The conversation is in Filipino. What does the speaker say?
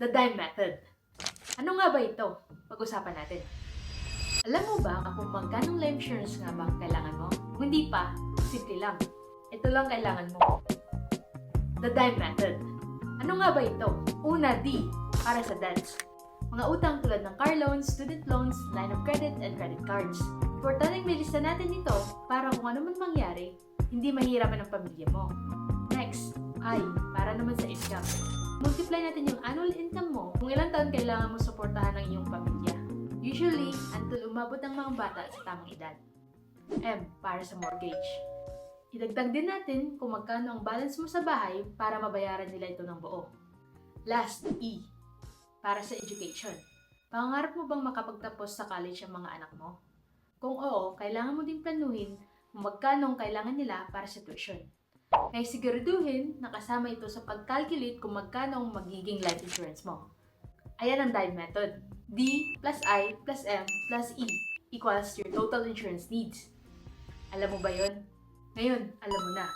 The dime method. Ano nga ba ito? Pag-usapan natin. Alam mo ba kung magkano life insurance nga ba ang kailangan mo? Kung hindi pa, simple lang. Ito lang kailangan mo. The dime method. Ano nga ba ito? Una, D. Para sa debts. Mga utang tulad ng car loans, student loans, line of credit, and credit cards. Importanteng may lista natin ito para kung ano man mangyari, hindi mahirapan ang pamilya mo. Next, I. Para naman sa income. Multiply natin yung annual income mo kung ilang taon kailangan mo suportahan ng iyong pamilya. Usually, until umabot ang mga bata sa tamang edad. M. Para sa mortgage. Idagdag din natin kung magkano ang balance mo sa bahay para mabayaran nila ito ng buo. Last, E. Para sa education. Pangarap mo bang makapagtapos sa college ang mga anak mo? Kung oo, kailangan mo din planuhin kung magkano ang kailangan nila para sa tuition. Kaya siguraduhin na kasama ito sa pag-calculate kung magkano ang magiging life insurance mo. Ayan ang DIVE method. D plus I plus M plus E equals your total insurance needs. Alam mo ba yon? Ngayon, alam mo na.